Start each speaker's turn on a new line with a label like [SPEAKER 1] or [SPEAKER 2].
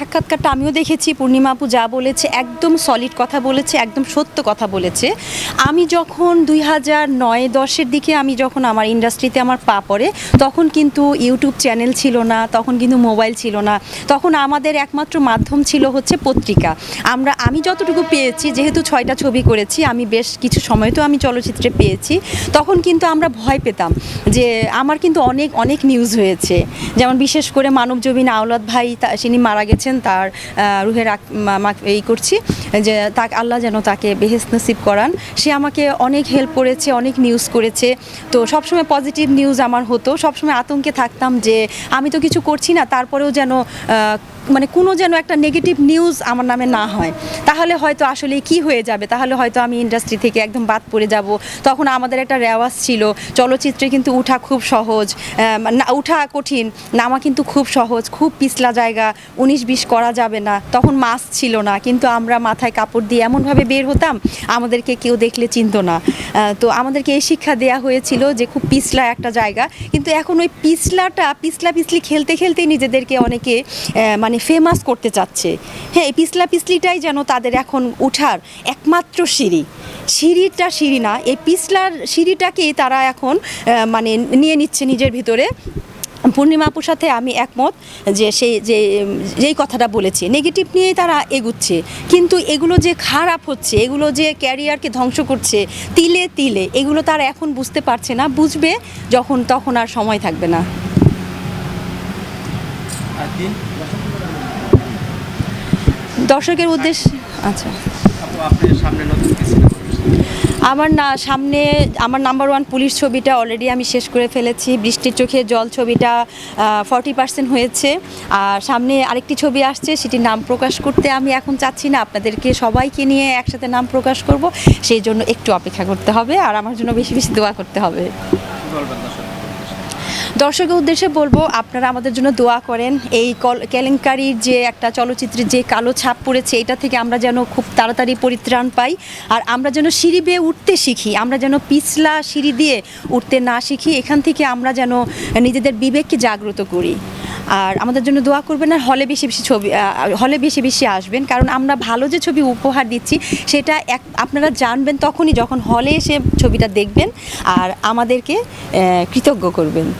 [SPEAKER 1] সাক্ষাৎকারটা আমিও দেখেছি, পূর্ণিমা আপু যা বলেছে, একদম সলিড কথা বলেছে, একদম সত্য কথা বলেছে। আমি যখন দুই হাজার নয় দশের দিকে আমি যখন আমার ইন্ডাস্ট্রিতে আমার পা পড়ে, তখন কিন্তু ইউটিউব চ্যানেল ছিল না, তখন কিন্তু মোবাইল ছিল না। তখন আমাদের একমাত্র মাধ্যম ছিল হচ্ছে পত্রিকা। আমরা, আমি যতটুকু পেয়েছি, যেহেতু ছয়টা ছবি করেছি, আমি বেশ কিছু সময় তো আমি চলচ্চিত্রে পেয়েছি, তখন কিন্তু আমরা ভয় পেতাম যে আমার কিন্তু অনেক অনেক নিউজ হয়েছে। যেমন বিশেষ করে মানব জমিন আওলাদ ভাই তিনি মারা গেছেন তার আহ, রুহের এই করছি যে তাকে আল্লাহ যেন তাকে বেহেস নসিব করান। সে আমাকে অনেক হেল্প করেছে অনেক নিউজ করেছে। তো সবসময় পজিটিভ নিউজ আমার হতো। সবসময় আতঙ্কে থাকতাম যে আমি তো কিছু করছি না তারপরেও যেন মানে কোনো যেন একটা নেগেটিভ নিউজ আমার নামে না হয়। তাহলে হয়তো আসলে কি হয়ে যাবে? তাহলে হয়তো আমি ইন্ডাস্ট্রি থেকে একদম বাদ পড়ে যাব। তখন আমাদের একটা রেওয়াজ ছিল, চলচ্চিত্রে কিন্তু উঠা খুব সহজ না, উঠা কঠিন, নামা কিন্তু খুব সহজ, খুব পিছলা জায়গা, উনিশ বিশ করা যাবে না। তখন মাস্ক ছিল না, কিন্তু আমরা মাথায় কাপড় দিয়ে এমনভাবে বের হতাম, আমাদেরকে কেউ দেখলে চিনতো না। তো আমাদেরকে এই শিক্ষা দেয়া হয়েছিল যে খুব পিছলা একটা জায়গা। কিন্তু এখন ওই পিছলাটা, পিছলা পিছলি খেলতে খেলতেই নিজেদেরকে অনেকে মানে ফেমাস করতে চাচ্ছে। হ্যাঁ এই পিছলা পিছলিটাই যেন তাদের এখন উঠার একমাত্র সিঁড়ি। সিঁড়িটা সিঁড়ি না, এই পিছলার সিঁড়িটাকেই তারা এখন মানে নিয়ে নিচ্ছে নিজের ভিতরে। পূর্ণিমা আপুর সাথে আমি একমত যে সেই যে, যেই কথাটা বলেছি নেগেটিভ নিয়েই তারা এগুচ্ছে। কিন্তু এগুলো যে খারাপ হচ্ছে, এগুলো যে ক্যারিয়ারকে ধ্বংস করছে, তিলে তিলে, এগুলো তারা এখন বুঝতে পারছে না, বুঝবে যখন, তখন আর সময় থাকবে না। দর্শকের উদ্দেশ্য আচ্ছা। আমার না, সামনে আমার নাম্বার ওয়ান পুলিশ ছবিটা অলরেডি আমি শেষ করে ফেলেছি। বৃষ্টির চোখে জল ছবিটা ফর্টি পার্সেন্ট হয়েছে। আর সামনে আরেকটি ছবি আসছে, সেটির নাম প্রকাশ করতে আমি এখন চাচ্ছি না। আপনাদেরকে সবাইকে নিয়ে একসাথে নাম প্রকাশ করব। সেই জন্য একটু অপেক্ষা করতে হবে, আর আমার জন্য বেশি বেশি দোয়া করতে হবে। দর্শকের উদ্দেশ্যে বলব, আপনারা আমাদের জন্য দোয়া করেন। এই কল- কেলেঙ্কারির যে একটা চলচ্চিত্রের যে কালো ছাপ পড়েছে, এটা থেকে আমরা যেন খুব তাড়াতাড়ি পরিত্রাণ পাই। আর আমরা যেন সিঁড়ি বেয়ে উঠতে শিখি, আমরা যেন পিছলা সিঁড়ি দিয়ে উঠতে না শিখি, এখান থেকে আমরা যেন নিজেদের বিবেককে জাগ্রত করি। আর আমাদের জন্য দোয়া করবেন আর হলে বেশি বেশি ছবি হলে বেশি বেশি আসবেন। কারণ আমরা ভালো যে ছবি উপহার দিচ্ছি, সেটা এক, আপনারা জানবেন তখনই যখন হলে এসে ছবিটা দেখবেন। আর আমাদেরকে কৃতজ্ঞ করবেন।